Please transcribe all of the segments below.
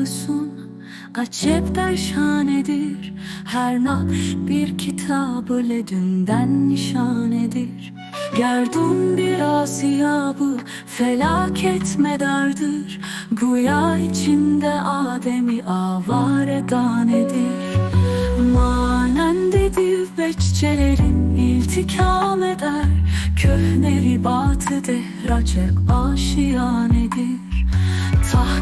Efsun acep derşanedir. Her nakş bir kitabı ledünden nişanedir. Gerdun bir asiyabı felaket medardır Güya içinde Adem'i avare danedir Manendedir bekçelerin iltikam eder. Köhne ribatı dehrace aşiyanedir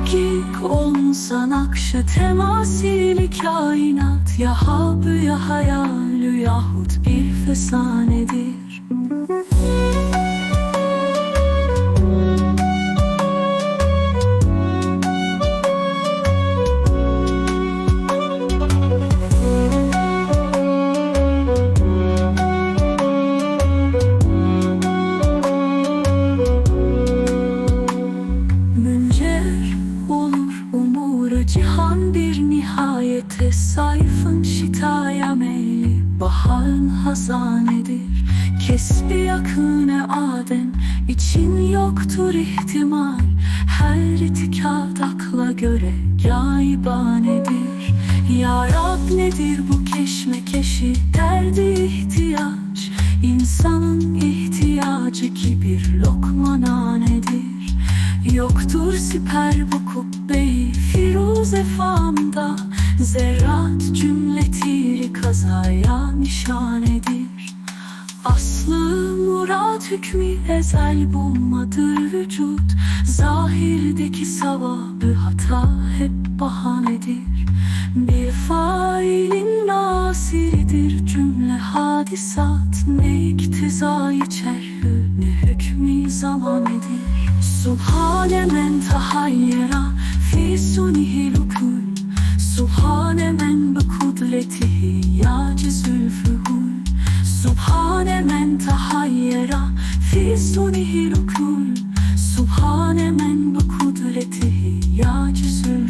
Tahkik olunsa nakşı temasili kainat Ya habü ya hayalü yahut bir fesanedir nihayete Sayfın şitaya meyli baharın hazanedir. Kesbi yakını Adem için yoktur ihtimal. Her itikat akla göre gaybanedir. Ya Rab nedir bu keşmekeşi? Derdi ihtiyaç. İnsanın ihtiyacı ki bir lokma nanedir Yoktur siper bu kubbeyi Zerrat cümletiri kazaya nişanedir Aslı murat hükmü ezel bulmadır vücut. Zahirdeki savabı hata hep bahanedir Bir failin nasiridir cümle hadisat. Ne iktizayı çerhü ne hükmü zaman edir. Subhane men tahayyera kudretihi yacizül fuhul Subhane men tahayyera fi sunihi lukul Subhane men bi kudretihi yacizül